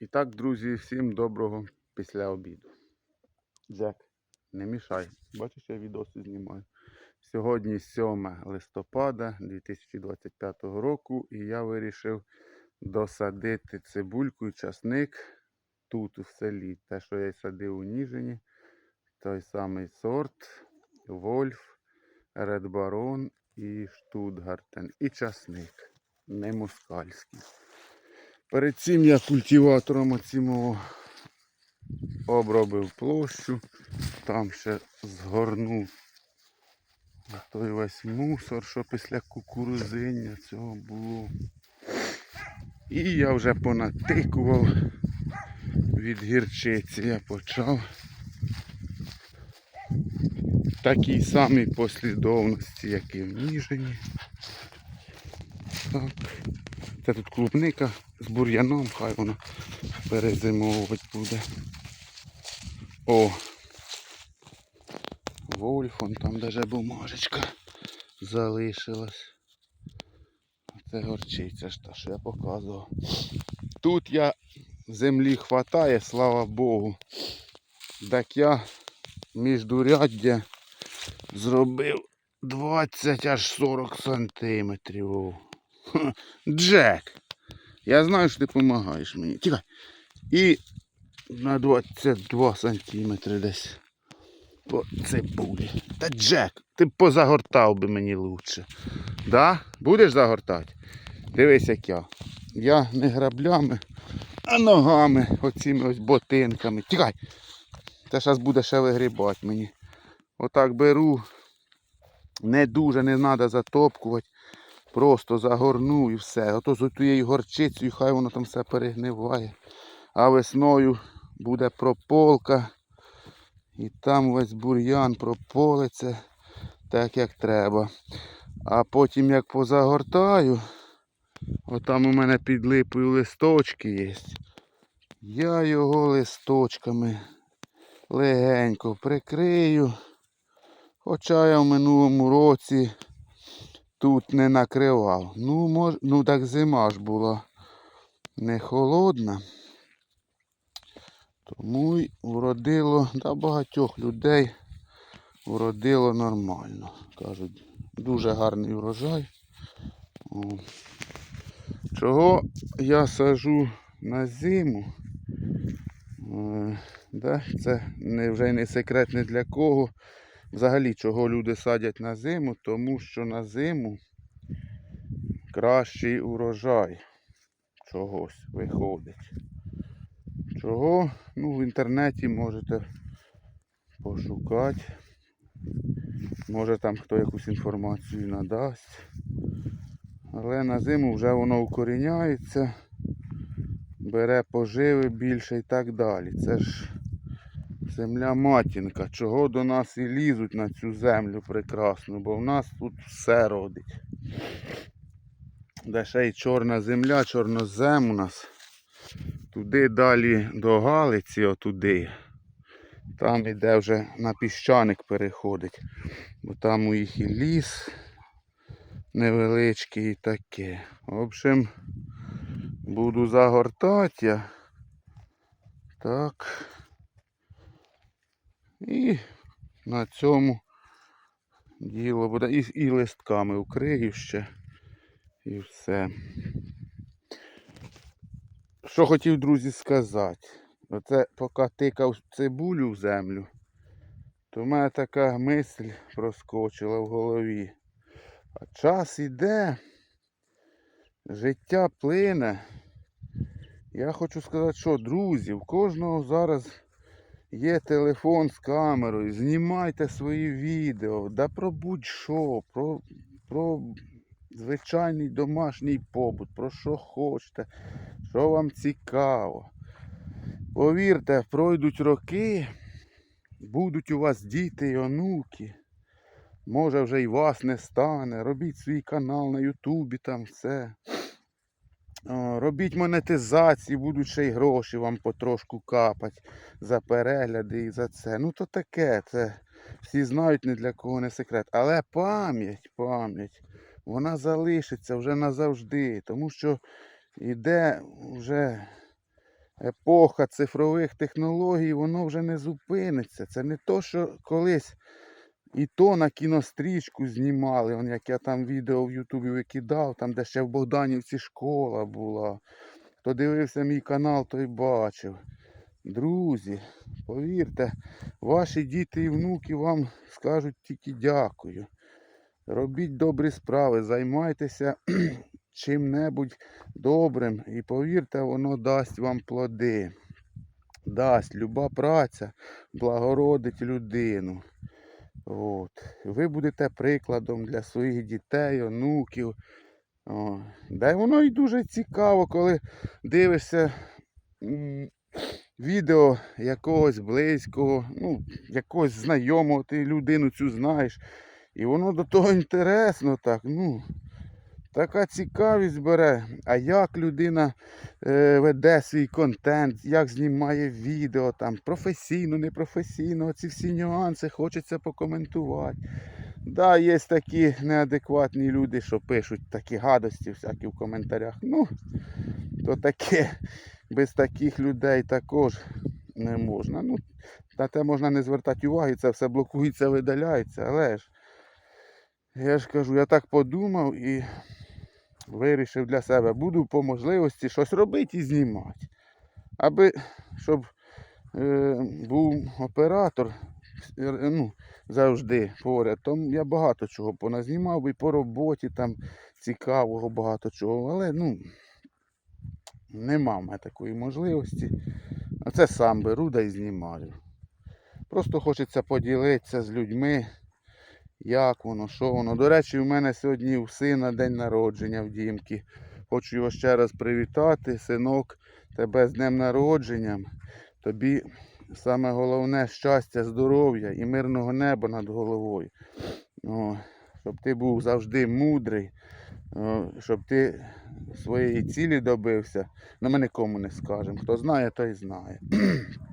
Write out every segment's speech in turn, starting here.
І так, друзі, всім доброго після обіду. Джек, не мішай. Бачиш, я відоси знімаю. Сьогодні 7 листопада 2025 року і я вирішив досадити цибульку і часник тут у селі. Те, що я садив у Ніжині. Той самий сорт, Вольф, Ред Барон і Штутгартен. І часник, не москальський. Перед цим я культиватором оцім обробив площу, там ще згорнув той весь мусор, що після кукурузиння цього було. І я вже понатикував від гірчиці я почав. Такій самій послідовності, як і в Ніжині. Так. Це тут клубника з бур'яном, хай вона перезимовувати буде. О! Вольфон, там даже бумажечка залишилась. Це горчиця ж та, що я показував. Тут я землі хватає, слава Богу. Так я міждуряддя зробив 20 аж 40 сантиметрів. Джек! Я знаю, що ти допомагаєш мені. Тікай. І на 22 сантиметри десь по цибулі. Та Джек, ти б позагортав би мені лучше. Да? Будеш загортати? Дивись, як я. Я не граблями, а ногами, оціми ось ботинками. Тікай! Це зараз буде ще вигрібати мені. Отак беру. Не дуже не треба затопкувати. Просто загорну і все. Ото з тією горчицею, хай воно там все перегниває. А весною буде прополка. І там весь бур'ян прополиться так як треба. А потім як позагортаю, отам у мене під липою листочки є. Я його листочками легенько прикрию. Хоча я в минулому році тут не накривав. Ну, мож... ну так зима ж була не холодна. Тому й вродило да, багатьох людей вродило нормально. Кажуть, дуже гарний врожай. О. Чого я сажу на зиму? Е, да, це не, вже не секрет не для кого. Взагалі, чого люди садять на зиму, тому що на зиму кращий урожай чогось виходить. Чого? Ну, в інтернеті можете пошукати. Може там хто якусь інформацію надасть. Але на зиму вже воно укоріняється, бере поживи більше і так далі. Це ж земля матінка. Чого до нас і лізуть на цю землю прекрасну, бо в нас тут все родить. Де ще й чорна земля, чорнозем у нас. Туди далі до Галиці, отуди. Там іде вже на піщаник переходить. Бо там у їх і ліс невеличкий і таке. В общем, буду загортати. Так. І на цьому діло буде. І, і листками укрию ще. І все. Що хотів, друзі, сказати. Оце поки тикав цибулю в землю, то в мене така мисль проскочила в голові. А час іде, життя плине. Я хочу сказати, що, друзі, в кожного зараз є телефон з камерою. Знімайте свої відео, да про будь-що, про, про звичайний домашній побут, про що хочете, що вам цікаво. Повірте, пройдуть роки, будуть у вас діти і онуки. Може вже і вас не стане. Робіть свій канал на Ютубі, там все. Робіть монетизації, будуть ще й гроші вам потрошку капати за перегляди і за це. Ну то таке, це всі знають, не для кого не секрет. Але пам'ять, пам'ять, вона залишиться вже назавжди, тому що йде вже епоха цифрових технологій, воно вже не зупиниться. Це не то, що колись і то на кінострічку знімали. Он, як я там відео в Ютубі викидав, там де ще в Богданівці школа була. Хто дивився мій канал, той бачив. Друзі, повірте, ваші діти і внуки вам скажуть тільки дякую. Робіть добрі справи, займайтеся чим-небудь добрим і повірте, воно дасть вам плоди. Дасть люба праця, благородить людину. От. Ви будете прикладом для своїх дітей, онуків. Да й воно і дуже цікаво, коли дивишся відео якогось близького, ну, якогось знайомого, ти людину цю знаєш. І воно до того інтересно так. ну, Така цікавість бере. А як людина е, веде свій контент, як знімає відео, там, професійно, непрофесійно, ці всі нюанси хочеться покоментувати. Да, є такі неадекватні люди, що пишуть такі гадості всякі в коментарях. Ну, то таке, без таких людей також не можна. Ну, на те можна не звертати уваги, це все блокується, видаляється, але ж. Я ж кажу, я так подумав і вирішив для себе, буду по можливості щось робити і знімати. Аби щоб е, був оператор е, ну, завжди поряд, то я багато чого поназнімав і по роботі там цікавого багато чого. Але ну, нема в мене такої можливості. А це сам беру да й знімаю. Просто хочеться поділитися з людьми. Як воно, що воно. До речі, у мене сьогодні у сина день народження в Дімки. Хочу його ще раз привітати. Синок, тебе з днем народження. Тобі саме головне щастя, здоров'я і мирного неба над головою. О, щоб ти був завжди мудрий, о, щоб ти своєї цілі добився. Ну, ми нікому не скажемо. Хто знає, той знає.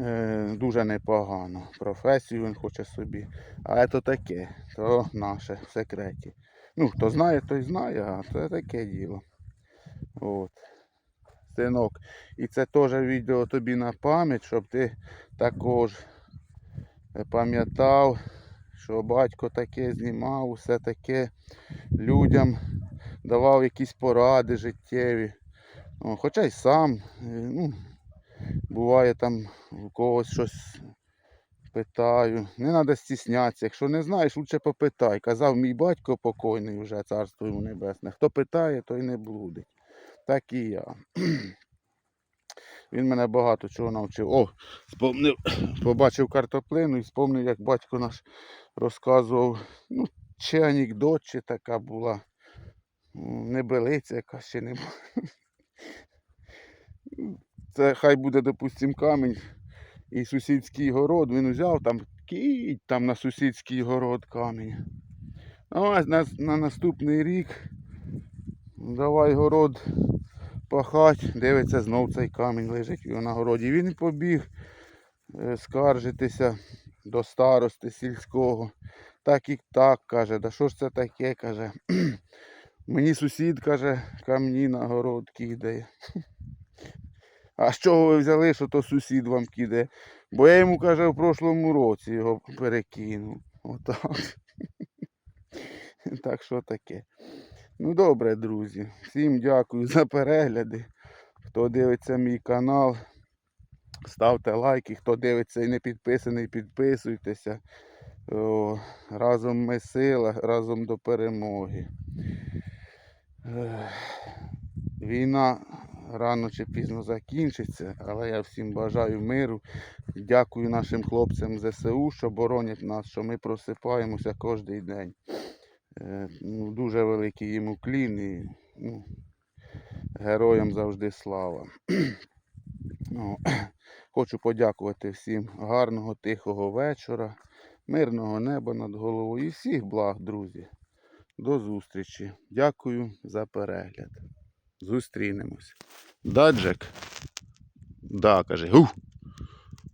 Е, дуже непогано. Професію він хоче собі. А це таке, то наше в секреті. Ну, хто знає, той знає, а це таке діло. От. Синок. І це теж відео тобі на пам'ять, щоб ти також пам'ятав, що батько таке знімав, все таке людям давав якісь поради життєві. Хоча й сам. Ну, буває там у когось щось питаю. Не треба стіснятися. Якщо не знаєш, лучше попитай. Казав мій батько покойний вже, царство йому небесне. Хто питає, той не блудить. Так і я. Він мене багато чого навчив. О, спомнив, побачив картоплину і спомнив, як батько наш розказував, ну, чи анекдот, чи така була. Небелиця якась чи не була. Це хай буде, допустим, камінь і сусідський город. Він взяв там кіть там на сусідський город камінь. А ось на, на наступний рік давай город пахать, дивиться, знов цей камінь лежить на городі. Він побіг е, скаржитися до старости сільського. Так і так каже, да що ж це таке, каже. Мені сусід каже, камні на город кидає. А з чого ви взяли, що то сусід вам кидає? Бо я йому, каже, в прошлому році його перекинув. Отак. Так що таке. Ну добре, друзі. Всім дякую за перегляди. Хто дивиться мій канал, ставте лайки. Хто дивиться і не підписаний, підписуйтеся. О, разом ми сила, разом до перемоги. Війна рано чи пізно закінчиться, але я всім бажаю миру. Дякую нашим хлопцям ЗСУ, що боронять нас, що ми просипаємося кожен день. Е, ну, Дуже великий їм уклін і ну, героям завжди слава. Ну, Хочу подякувати всім гарного, тихого вечора, мирного неба над головою і всіх благ, друзі. До зустрічі. Дякую за перегляд. Зустрінемось. Да, Джек? Да, каже. Гуф.